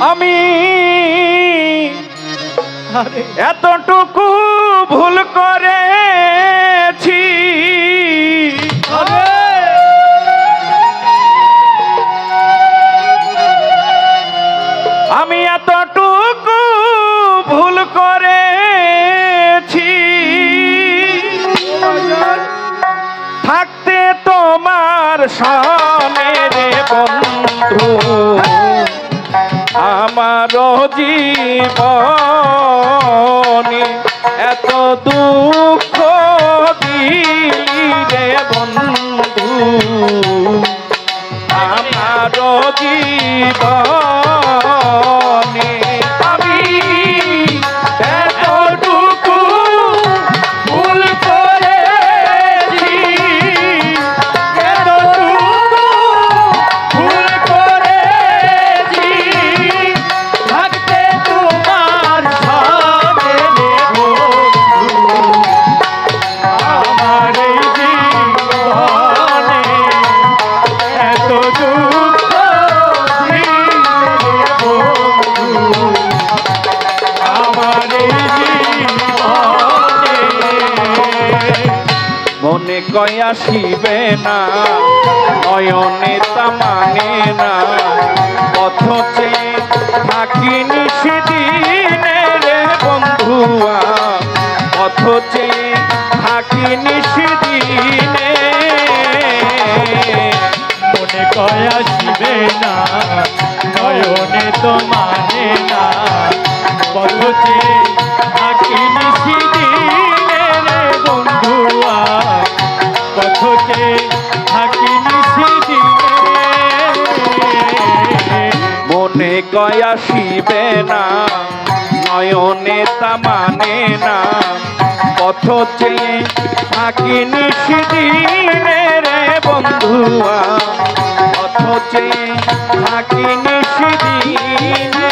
আমি এতটুকু ভুল করেছি। আমি এতটুকু ভুল করেছি। থাকতে তোমার রে বন্ধু। আমার জীবনে এত দুঃখ মনে কয় আসিবে না, নয়নে তা মানে না। অথচে থাকিনি সেদিনে রে বন্ধুয়া, অথচে থাকিনি কয় আসিবে না, নয়নে তা মানে না। পথ চেয়ে থাকিনি সেদিনে রে বন্ধুয়া, পথ চেয়ে থাকিনি সেদিনে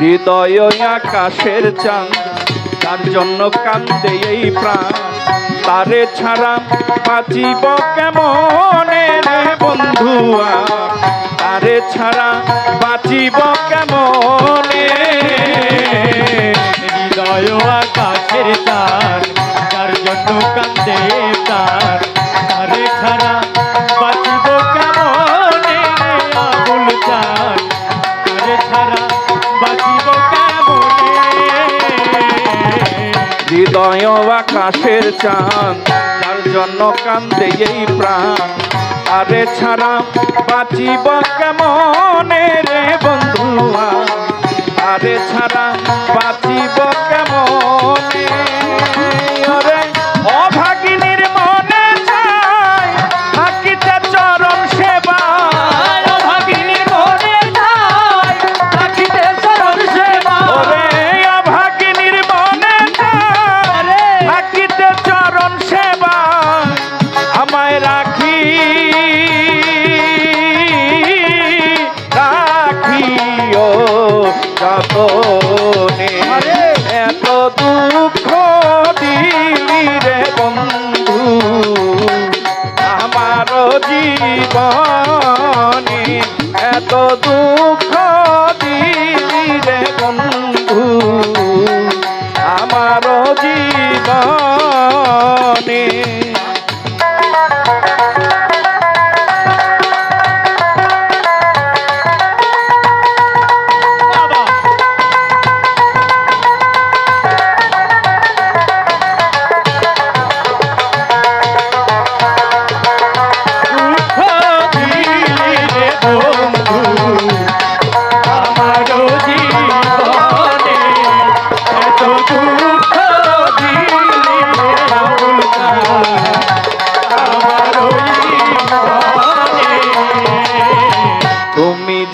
হৃদয় আকাশের চাঁদ, তার জন্য কান্দে এই প্রাণ। তারে ছাড়া বাঁচিব কেমনে রে বন্ধুয়া? তারে ছাড়া বাঁচিব কেমনে হৃদয় আকাশের চাঁদ তার জন্য কান্দে এই প্রাণ। আরে ছাড়া বাঁচিব কেমনে রে বন্ধুয়া? আরে ছাড়া বাঁচিব কেমনে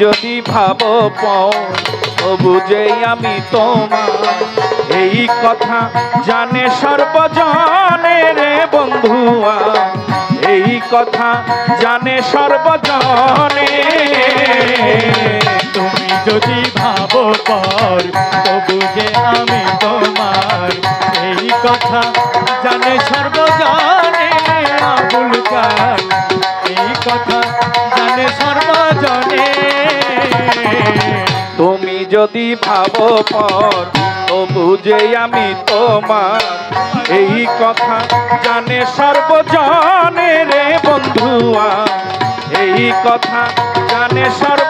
যদি ভাবো বুঝে আমি তোমার, এই কথা জানে সর্বজনে রে বন্ধুয়া। এই কথা জানে সর্বজনে। তুমি যদি ভাবো যে আমি তোমার, এই কথা জানে সর্বজনে এই কথা জানে সর্বজনে যদি ভাবো পর ও বুঝে আমি তোমার, এই কথা জানে সর্বজনে রে বন্ধুয়া। এই কথা জানে সর্বজনে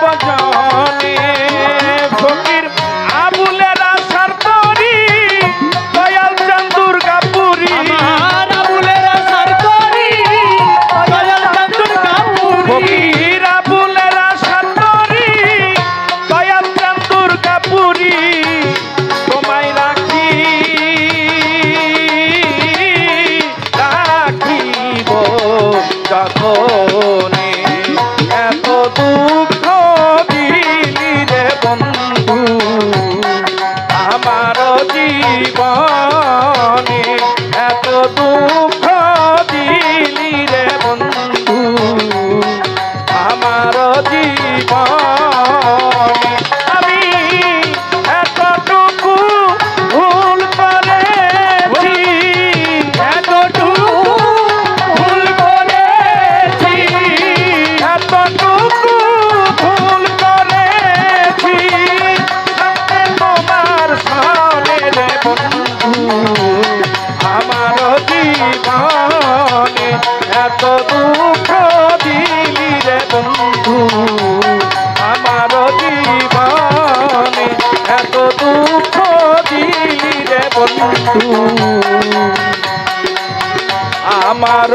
আমার